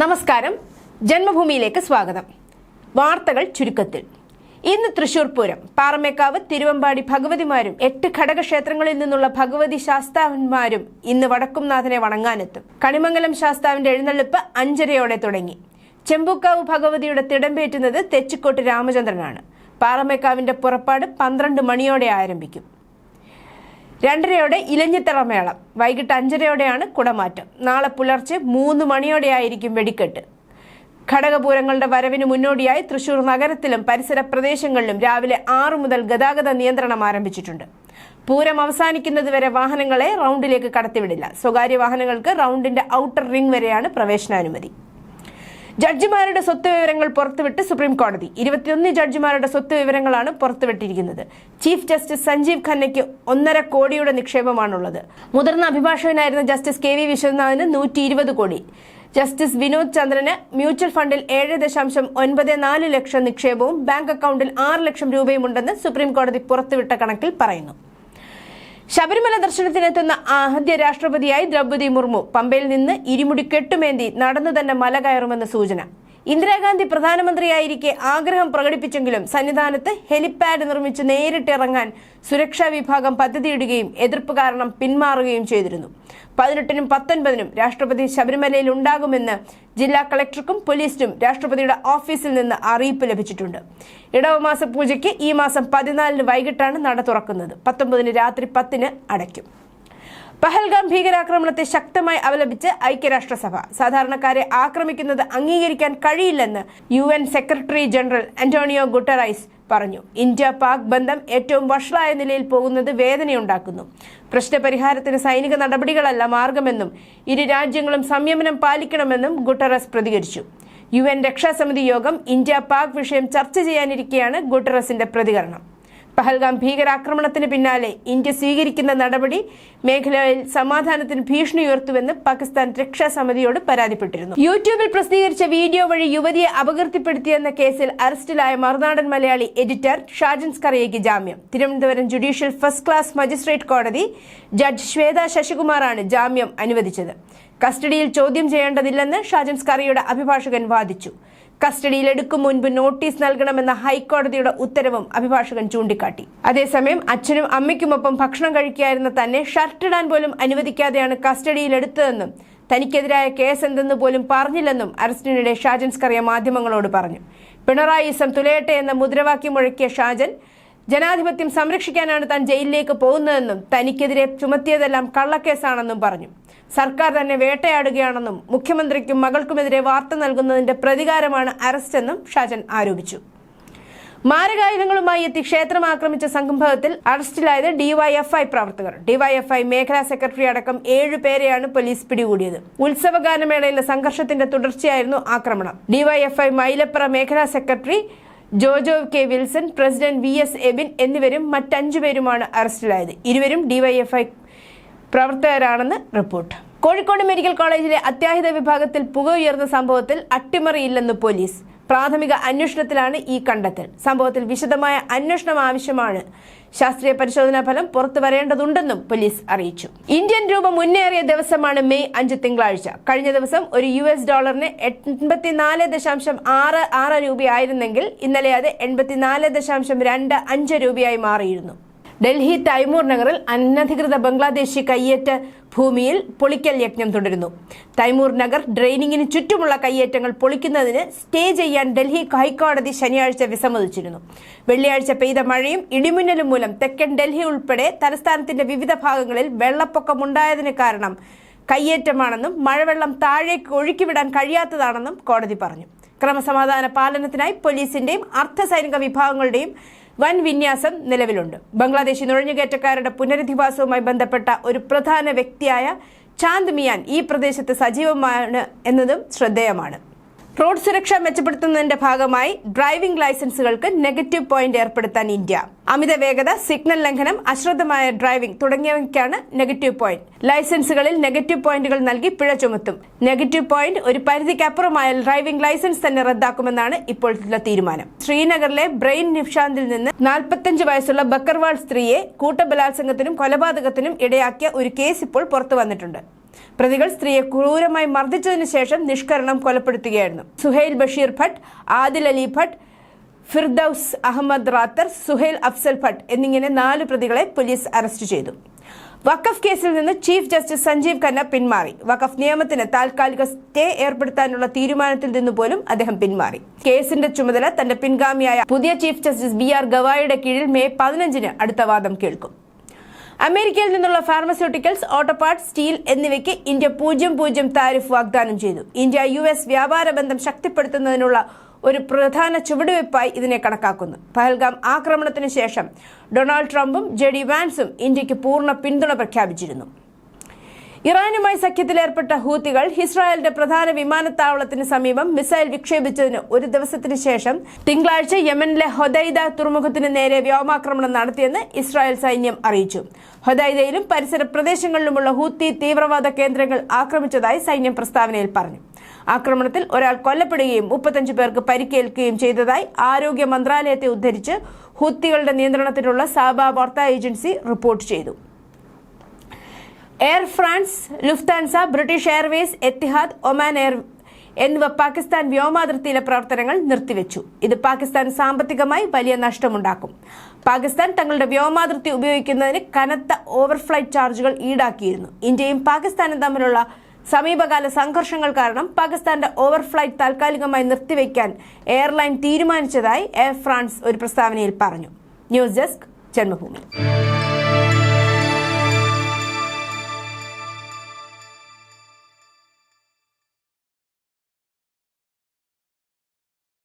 നമസ്കാരം. ജന്മഭൂമിയിലേക്ക് സ്വാഗതം. വാർത്തകൾ ചുരുക്കത്തിൽ. ഇന്ന് തൃശൂർ പൂരം. പാറമേക്കാവ് തിരുവമ്പാടി ഭഗവതിമാരും എട്ട് ഘടകക്ഷേത്രങ്ങളിൽ നിന്നുള്ള ഭഗവതി ശാസ്താവന്മാരും ഇന്ന് വടക്കുംനാഥനെ വണങ്ങാനെത്തും. കണിമംഗലം ശാസ്താവിന്റെ എഴുന്നള്ളിപ്പ് അഞ്ചരയോടെ തുടങ്ങി. ചെമ്പൂക്കാവ് ഭഗവതിയുടെ തിടമ്പേറ്റുന്നത് തെച്ചിക്കോട്ട് രാമചന്ദ്രനാണ്. പാറമേക്കാവിന്റെ പുറപ്പാട് പന്ത്രണ്ട് മണിയോടെ ആരംഭിക്കും. രണ്ടരയോടെ ഇലഞ്ഞിത്തറ മേളം. വൈകിട്ട് അഞ്ചരയോടെയാണ് കുടമാറ്റം. നാളെ പുലർച്ചെ മൂന്ന് മണിയോടെയായിരിക്കും വെടിക്കെട്ട്. ഘടകപൂരങ്ങളുടെ വരവിന് മുന്നോടിയായി തൃശൂർ നഗരത്തിലും പരിസര പ്രദേശങ്ങളിലും രാവിലെ ആറു മുതൽ ഗതാഗത നിയന്ത്രണം ആരംഭിച്ചിട്ടുണ്ട്. പൂരം അവസാനിക്കുന്നതുവരെ വാഹനങ്ങളെ റൗണ്ടിലേക്ക് കടത്തിവിടില്ല. സ്വകാര്യ വാഹനങ്ങൾക്ക് റൗണ്ടിന്റെ ഔട്ടർ റിംഗ് വരെയാണ് പ്രവേശനാനുമതി. ജഡ്ജിമാരുടെ സ്വത്ത് വിവരങ്ങൾ പുറത്തുവിട്ട് സുപ്രീം കോടതി. ഇരുപത്തിയൊന്ന് ജഡ്ജിമാരുടെ സ്വത്ത് വിവരങ്ങളാണ് പുറത്തുവിട്ടിരിക്കുന്നത്. ചീഫ് ജസ്റ്റിസ് സഞ്ജീവ് ഖന്നയ്ക്ക് ഒന്നര കോടിയുടെ നിക്ഷേപമാണുള്ളത്. മുതിർന്ന അഭിഭാഷകനായിരുന്ന ജസ്റ്റിസ് കെ വി വിശ്വനാഥിന് നൂറ്റി ഇരുപത് കോടി. ജസ്റ്റിസ് വിനോദ് ചന്ദ്രന് മ്യൂച്വൽ ഫണ്ടിൽ ഏഴ് ദശാംശം ഒൻപത് നാല് ലക്ഷം നിക്ഷേപവും ബാങ്ക് അക്കൗണ്ടിൽ ആറ് ലക്ഷം രൂപയും ഉണ്ടെന്ന് സുപ്രീം കോടതി പുറത്തുവിട്ട കണക്കിൽ പറയുന്നു. ശബരിമല ദർശനത്തിനെത്തുന്ന ആദ്യ രാഷ്ട്രപതിയായി ദ്രൗപദി മുർമു പമ്പയിൽ നിന്ന് ഇരുമുടി കെട്ടുമേന്തി നടന്നു തന്നെ മല കയറുമെന്ന സൂചന. ഇന്ദിരാഗാന്ധി പ്രധാനമന്ത്രിയായിരിക്കെ ആഗ്രഹം പ്രകടിപ്പിച്ചെങ്കിലും സന്നിധാനത്ത് ഹെലിപാഡ് നിർമ്മിച്ച് നേരിട്ടിറങ്ങാൻ സുരക്ഷാ വിഭാഗം പദ്ധതിയിടുകയും എതിർപ്പ് കാരണം പിന്മാറുകയും ചെയ്തിരുന്നു. പതിനെട്ടിനും പത്തൊൻപതിനും രാഷ്ട്രപതി ശബരിമലയിൽ ഉണ്ടാകുമെന്ന് ജില്ലാ കളക്ടർക്കും പോലീസിനും രാഷ്ട്രപതിയുടെ ഓഫീസിൽ നിന്ന് അറിയിപ്പ് ലഭിച്ചിട്ടുണ്ട്. ഇടവമാസ പൂജയ്ക്ക് ഈ മാസം പതിനാലിന് വൈകിട്ടാണ് നട തുറക്കുന്നത്. പത്തൊമ്പതിന് രാത്രി പത്തിന് അടയ്ക്കും. പഹൽഗാം ഭീകരാക്രമണത്തെ ശക്തമായി അപലപിച്ച് ഐക്യരാഷ്ട്രസഭ. സാധാരണക്കാരെ ആക്രമിക്കുന്നത് അംഗീകരിക്കാൻ കഴിയില്ലെന്ന് UN secretary general Antonio Guterres പറഞ്ഞു. ഇന്ത്യ പാക് ബന്ധം ഏറ്റവും വഷളായ നിലയിൽ പോകുന്നത് വേദനയുണ്ടാക്കുന്നു. പ്രശ്നപരിഹാരത്തിന് സൈനിക നടപടികളല്ല മാർഗമെന്നും ഇരു രാജ്യങ്ങളും സംയമനം പാലിക്കണമെന്നും ഗുട്ടറസ് പ്രതികരിച്ചു. യു എൻ രക്ഷാസമിതി യോഗം ഇന്ത്യ പാക് വിഷയം ചർച്ച ചെയ്യാനിരിക്കെയാണ് ഗുട്ടറസിന്റെ പ്രതികരണം. പഹൽഗാം ഭീകരാക്രമണത്തിന് പിന്നാലെ ഇന്ത്യ സ്വീകരിക്കുന്ന നടപടി മേഖലയിൽ സമാധാനത്തിന് ഭീഷണി ഉയർത്തുവെന്ന് പാകിസ്ഥാൻ രക്ഷാസമിതിയോട് പരാതിപ്പെട്ടിരുന്നു. യൂട്യൂബിൽ പ്രസിദ്ധീകരിച്ച വീഡിയോ വഴി യുവതിയെ അപകീർത്തിപ്പെടുത്തിയെന്ന കേസിൽ അറസ്റ്റിലായ മറുനാടൻ മലയാളി എഡിറ്റർ ഷാജൻ സ്കറിയയ്ക്ക് ജാമ്യം. Thiruvananthapuram judicial first class magistrate കോടതി ജഡ്ജ് ശ്വേത ശശികുമാറാണ് ജാമ്യം അനുവദിച്ചത്. കസ്റ്റഡിയിൽ ചോദ്യം ചെയ്യേണ്ടതില്ലെന്ന് ഷാജൻ സ്കറിയുടെ അഭിഭാഷകൻ വാദിച്ചു. കസ്റ്റഡിയിൽ എടുക്കും മുൻപ് നോട്ടീസ് നൽകണമെന്ന ഹൈക്കോടതിയുടെ ഉത്തരവും അഭിഭാഷകൻ ചൂണ്ടിക്കാട്ടി. അതേസമയം അച്ഛനും അമ്മയ്ക്കുമൊപ്പം ഭക്ഷണം കഴിക്കായിരുന്ന തന്നെ ഷർട്ടിടാൻ പോലും അനുവദിക്കാതെയാണ് കസ്റ്റഡിയിലെടുത്തതെന്നും തനിക്കെതിരായ കേസ് എന്തെന്ന് പോലും പറഞ്ഞില്ലെന്നും അറസ്റ്റിനിടെ ഷാജൻ സ്കറിയ മാധ്യമങ്ങളോട് പറഞ്ഞു. പിണറായിസം തുലയട്ടെ എന്ന മുദ്രാവാക്യം മുഴക്കിയ ഷാജൻ ജനാധിപത്യം സംരക്ഷിക്കാനാണ് താൻ ജയിലിലേക്ക് പോകുന്നതെന്നും തനിക്കെതിരെ ചുമത്തിയതെല്ലാം കള്ളക്കേസാണെന്നും പറഞ്ഞു. സർക്കാർ തന്നെ വേട്ടയാടുകയാണെന്നും മുഖ്യമന്ത്രിക്കും മകൾക്കുമെതിരെ വാർത്ത നൽകുന്നതിന്റെ പ്രതികാരമാണ് അറസ്റ്റെന്നും ഷാജൻ ആരോപിച്ചു. മാരകായുധങ്ങളുമായി എത്തി ക്ഷേത്രം ആക്രമിച്ച സംഭവത്തിൽ അറസ്റ്റിലായത് ഡിവൈഎഫ്ഐ പ്രവർത്തകർ. ഡിവൈഎഫ്ഐ മേഖലാ സെക്രട്ടറി അടക്കം ഏഴു പേരെയാണ് പോലീസ് പിടികൂടിയത്. ഉത്സവഗാനമേളയിലെ സംഘർഷത്തിന്റെ തുടർച്ചയായിരുന്നു ആക്രമണം. ഡിവൈഎഫ്ഐ മൈലപ്പുറ മേഖലാ secretary Jojo K Wilson president V S Ebin എന്നിവരും മറ്റഞ്ചു പേരുമാണ് അറസ്റ്റിലായത്. ഇരുവരും ഡിവൈഎഫ്ഐ പ്രവർത്തകരാണെന്ന് റിപ്പോർട്ട്. കോഴിക്കോട് മെഡിക്കൽ കോളേജിലെ അത്യാഹിത വിഭാഗത്തിൽ പുക ഉയർന്ന സംഭവത്തിൽ അട്ടിമറിയില്ലെന്ന് പോലീസ്. പ്രാഥമിക അന്വേഷണത്തിലാണ് ഈ കണ്ടെത്തൽ. സംഭവത്തിൽ വിശദമായ അന്വേഷണം ആവശ്യമാണ്. ശാസ്ത്രീയ പരിശോധനാ ഫലം പുറത്തു വരേണ്ടതുണ്ടെന്നും പോലീസ് അറിയിച്ചു. ഇന്ത്യൻ രൂപ മുന്നേറിയ ദിവസമാണ് മെയ് അഞ്ച് തിങ്കളാഴ്ച. കഴിഞ്ഞ ദിവസം ഒരു യു എസ് ഡോളറിന് എൺപത്തിനാല് ദശാംശം ആറ് ആറ് രൂപയായിരുന്നെങ്കിൽ ഇന്നലെ അത് എൺപത്തിനാല് ദശാംശം രണ്ട് അഞ്ച് രൂപയായി മാറിയിരുന്നു. ഡൽഹി തൈമൂർ നഗറിൽ അനധികൃത ബംഗ്ലാദേശി കയ്യേറ്റ ഭൂമിയിൽ പൊളിക്കൽ യജ്ഞം തുടരുന്നു. തൈമൂർ നഗർ ഡ്രെയിനിങ്ങിന് ചുറ്റുമുള്ള കയ്യേറ്റങ്ങൾ പൊളിക്കുന്നതിന് സ്റ്റേ ചെയ്യാൻ ഡൽഹി ഹൈക്കോടതി ശനിയാഴ്ച വിസമ്മതിച്ചിരുന്നു. വെള്ളിയാഴ്ച പെയ്ത മഴയും ഇടിമിന്നലും മൂലം തെക്കൻ ഡൽഹി ഉൾപ്പെടെ തലസ്ഥാനത്തിന്റെ വിവിധ ഭാഗങ്ങളിൽ വെള്ളപ്പൊക്കമുണ്ടായതിന് കാരണം കയ്യേറ്റമാണെന്നും മഴവെള്ളം താഴേക്ക് ഒഴുക്കിവിടാൻ കഴിയാത്തതാണെന്നും കോടതി പറഞ്ഞു. ക്രമസമാധാന പാലനത്തിനായി പോലീസിന്റെയും അർദ്ധസൈനിക വിഭാഗങ്ങളുടെയും വൻ വിന്യാസം നിലവിലുണ്ട്. ബംഗ്ലാദേശി നുഴഞ്ഞുകയറ്റക്കാരുടെ പുനരധിവാസവുമായി ബന്ധപ്പെട്ട ഒരു പ്രധാന വ്യക്തിയായ ചാന്ദ് മിയാൻ ഈ പ്രദേശത്ത് സജീവമാണ് എന്നതും ശ്രദ്ധേയമാണ്. റോഡ് സുരക്ഷ മെച്ചപ്പെടുത്തുന്നതിന്റെ ഭാഗമായി ഡ്രൈവിംഗ് ലൈസൻസുകൾക്ക് നെഗറ്റീവ് പോയിന്റ് ഏർപ്പെടുത്താൻ ഇന്ത്യ. അമിത വേഗത സിഗ്നൽ ലംഘനം അശ്രദ്ധമായ ഡ്രൈവിംഗ് തുടങ്ങിയവയ്ക്കാണ് നെഗറ്റീവ് പോയിന്റ്. ലൈസൻസുകളിൽ നെഗറ്റീവ് പോയിന്റുകൾ നൽകി പിഴ ചുമത്തും. നെഗറ്റീവ് പോയിന്റ് ഒരു പരിധിക്കപ്പുറമായാൽ ഡ്രൈവിംഗ് ലൈസൻസ് തന്നെ റദ്ദാക്കുമെന്നാണ് ഇപ്പോഴത്തെ തീരുമാനം. ശ്രീനഗറിലെ ബ്രെയിൻ നിഷാന്തിൽ നിന്ന് നാൽപ്പത്തഞ്ച് വയസ്സുള്ള ബക്കർവാൾ സ്ത്രീയെ കൂട്ടബലാത്സംഗത്തിനും കൊലപാതകത്തിനും ഇടയാക്കിയ ഒരു കേസ് ഇപ്പോൾ പുറത്തു വന്നിട്ടുണ്ട് പ്രതികൾ സ്ത്രീയെ ക്രൂരമായി മർദ്ദിച്ചതിന് ശേഷം നിഷ്കരണം കൊലപ്പെടുത്തുകയായിരുന്നു. സുഹൈൽ ബഷീർ ഭട്ട് ആദിൽ അലി ഭട്ട് ഫിർദൌസ് അഹമ്മദ് റാത്തർ സുഹൈൽ അഫ്സൽ ഭട്ട് എന്നിങ്ങനെ നാല് പ്രതികളെ പോലീസ് അറസ്റ്റ് ചെയ്തു. വഖഫ് കേസിൽ നിന്ന് ചീഫ് ജസ്റ്റിസ് സഞ്ജീവ് ഖന്ന പിന്മാറി. വഖഫ് നിയമത്തിന് താൽക്കാലിക സ്റ്റേ ഏർപ്പെടുത്താനുള്ള തീരുമാനത്തിൽ നിന്ന് പോലും അദ്ദേഹം പിന്മാറി. കേസിന്റെ ചുമതല തന്റെ പിൻഗാമിയായ പുതിയ ചീഫ് ജസ്റ്റിസ് ബി ആർ ഗവായിയുടെ കീഴിൽ മെയ് പതിനഞ്ചിന് അടുത്ത വാദം കേൾക്കും. അമേരിക്കയിൽ നിന്നുള്ള ഫാർമസ്യൂട്ടിക്കൽസ് ഓട്ടോ പാർട്സ് സ്റ്റീൽ എന്നിവയ്ക്ക് ഇന്ത്യ പൂജ്യം പൂജ്യം താരിഫ് വാഗ്ദാനം ചെയ്തു. ഇന്ത്യ യു എസ് വ്യാപാര ബന്ധം ശക്തിപ്പെടുത്തുന്നതിനുള്ള ഒരു പ്രധാന ചുവടുവയ്പായി ഇതിനെ കണക്കാക്കുന്നു. പഹൽഗാം ആക്രമണത്തിന് ശേഷം ഡൊണാൾഡ് ട്രംപും ജെഡി വാൻസും ഇന്ത്യയ്ക്ക് പൂർണ പിന്തുണ പ്രഖ്യാപിച്ചിരുന്നു. ഇറാനുമായി സഖ്യത്തിലേർപ്പെട്ട ഹൂത്തികൾ ഇസ്രായേലിന്റെ പ്രധാന വിമാനത്താവളത്തിന് സമീപം മിസൈൽ വിക്ഷേപിച്ചതിന് ഒരു ദിവസത്തിന് ശേഷം തിങ്കളാഴ്ച യമനിലെ ഹൊദൈദ തുറമുഖത്തിന് നേരെ വ്യോമാക്രമണം നടത്തിയെന്ന് ഇസ്രായേൽ സൈന്യം അറിയിച്ചു. ഹൊദൈദയിലും പരിസര പ്രദേശങ്ങളിലുമുള്ള ഹൂത്തി തീവ്രവാദ കേന്ദ്രങ്ങൾ ആക്രമിച്ചതായി സൈന്യം പ്രസ്താവനയിൽ പറഞ്ഞു. ആക്രമണത്തിൽ ഒരാൾ കൊല്ലപ്പെടുകയും മുപ്പത്തഞ്ച് പേർക്ക് പരിക്കേൽക്കുകയും ചെയ്തതായി ആരോഗ്യ മന്ത്രാലയത്തെ ഉദ്ധരിച്ച് ഹൂത്തികളുടെ നിയന്ത്രണത്തിലുള്ള സാബ വാർത്താ ഏജൻസി റിപ്പോർട്ട് ചെയ്തു. Air France Lufthansa British Airways Etihad Oman Air എന്നിവ പാകിസ്ഥാൻ വ്യോമാതിർത്തിയിലെ പ്രവർത്തനങ്ങൾ നിർത്തിവെച്ചു. ഇത് പാകിസ്ഥാൻ സാമ്പത്തികമായി വലിയ നഷ്ടമുണ്ടാക്കും. പാകിസ്ഥാൻ തങ്ങളുടെ വ്യോമാതിർത്തി ഉപയോഗിക്കുന്നതിന് കനത്ത ഓവർഫ്ലൈറ്റ് ചാർജുകൾ ഈടാക്കിയിരുന്നു. ഇന്ത്യയും പാകിസ്ഥാനും തമ്മിലുള്ള സമീപകാല സംഘർഷങ്ങൾ കാരണം പാകിസ്ഥാന്റെ ഓവർഫ്ലൈറ്റ് താൽക്കാലികമായി നിർത്തിവെക്കാൻ എയർലൈൻ തീരുമാനിച്ചതായി എയർ ഫ്രാൻസ് ഒരു പ്രസ്താവനയിൽ പറഞ്ഞു. News desk Janmabhumi